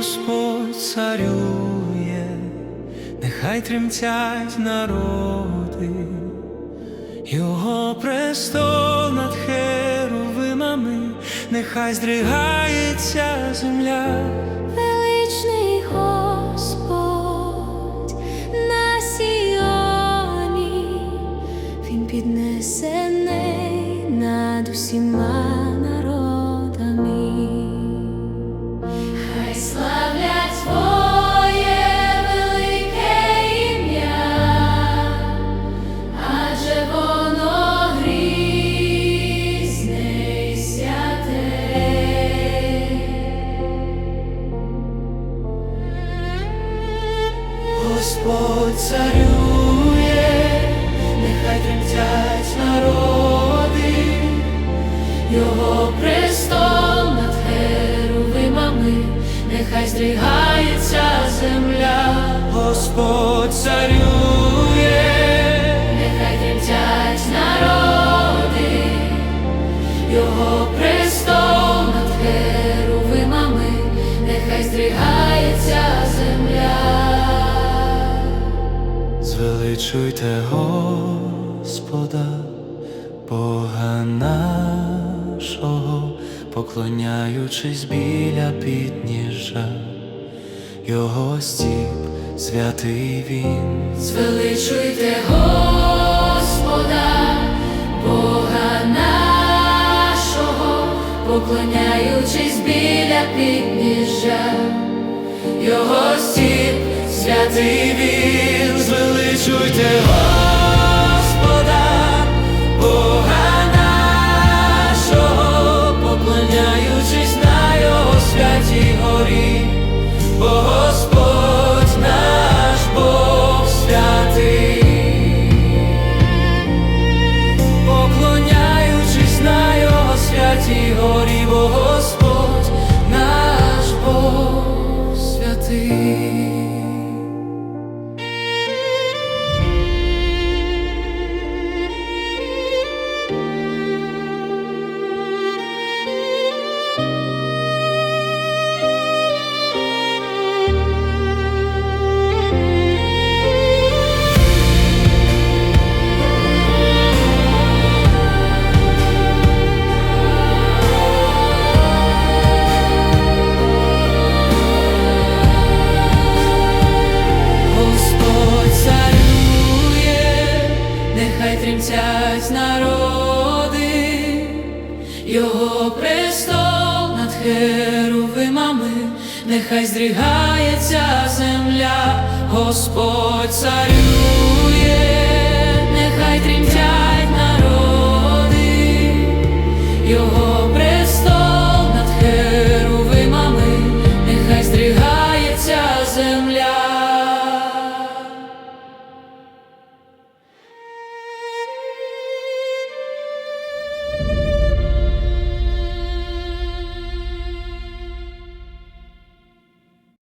Господь царює, нехай тремтять народи, Його престол над херовимами, нехай здригається земля. Величний Господь на Сіоні, Він піднесений над усіма Господь царює, нехай тремтять народи, Його престол над херовимами, нехай здригається земля, Господь царює, нехай тремтять народи, Його престол над херовимами, нехай здригається звеличуйте Господа, Бога нашого, поклоняючись біля підніжжя, Його стіп, святий він. Звеличуйте Господа, Бога нашого, поклоняючись біля підніжжя, Його стіп, святий він, Звеличуйте Господа, Його престол над херовимами, нехай здрігається земля, Господь царює, нехай тремтять народи, Його престол над херовимами, нехай здрігається земля.